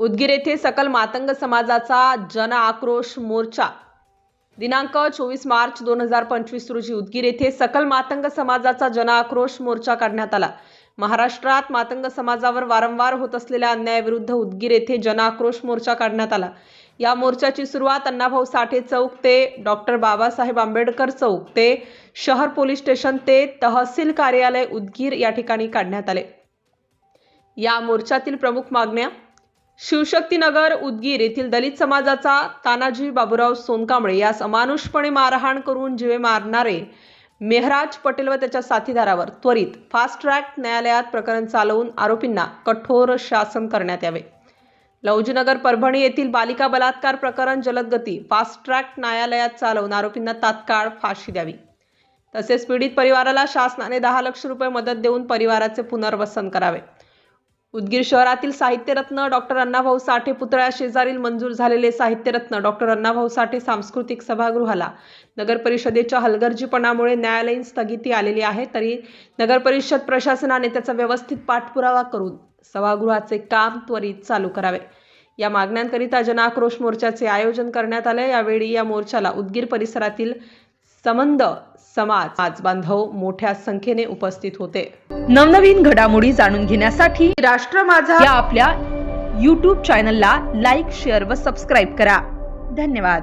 उदगीर येथे सकल मातंग समाजाचा जन आक्रोश मोर्चा. दिनांक चोवीस मार्च दोन हजार पंचवीस रोजी उदगीर येथे सकल मातंग समाजाचा जन आक्रोश मोर्चा काढण्यात आला. महाराष्ट्रात मातंग समाजावर वारंवार होत असलेल्या अन्यायाविरुद्ध उदगीर येथे जन आक्रोश मोर्चा काढण्यात आला. या मोर्चाची सुरुवात अण्णाभाऊ साठे चौक ते डॉक्टर बाबासाहेब आंबेडकर चौक ते शहर पोलीस स्टेशन ते तहसील कार्यालय उदगीर या ठिकाणी काढण्यात आले. या मोर्चातील प्रमुख मागण्या शिवशक्तीनगर उदगीर येथील दलित समाजाचा तानाजी बाबूराव सोनकांबळे यास अमानुषपणे मारहाण करून जीवे मारणारे मेहराज पटेल व त्याच्या साथीदारावर त्वरित फास्ट ट्रॅक न्यायालयात प्रकरण चालवून आरोपींना कठोर शासन करण्यात यावे. लौजीनगर परभणी येथील बालिका बलात्कार प्रकरण जलदगती फास्ट ट्रॅक न्यायालयात चालवून आरोपींना तात्काळ फाशी द्यावी. तसेच पीडित परिवाराला शासनाने दहा लक्ष रुपये मदत देऊन परिवाराचे पुनर्वसन करावे. उदगीर शहरातील साहित्यरत्न डॉक्टर अण्णाभाऊ साठे पुतळ्या शेजारील मंजूर झालेले साहित्यरत्न डॉक्टर अण्णाभाऊ साठे सांस्कृतिक सभागृहाला नगर परिषदेच्या हलगर्जीपणामुळे न्यायालयीन स्थगिती आलेली आहे. तरी नगर परिषद प्रशासनाने त्याचा व्यवस्थित पाठपुरावा करून सभागृहाचे काम त्वरित चालू करावे. या मागण्यांकरिता जनाक्रोश मोर्चाचे आयोजन करण्यात आले. यावेळी या मोर्चाला उदगीर परिसरातील संबंध समाज आज बांधव मोठ्या संख्येने उपस्थित होते. नवनवीन घडामोडी जाणून घेण्यासाठी राष्ट्र माझा या आपल्या यूट्यूब चॅनलला लाईक शेअर व सबस्क्राईब करा. धन्यवाद.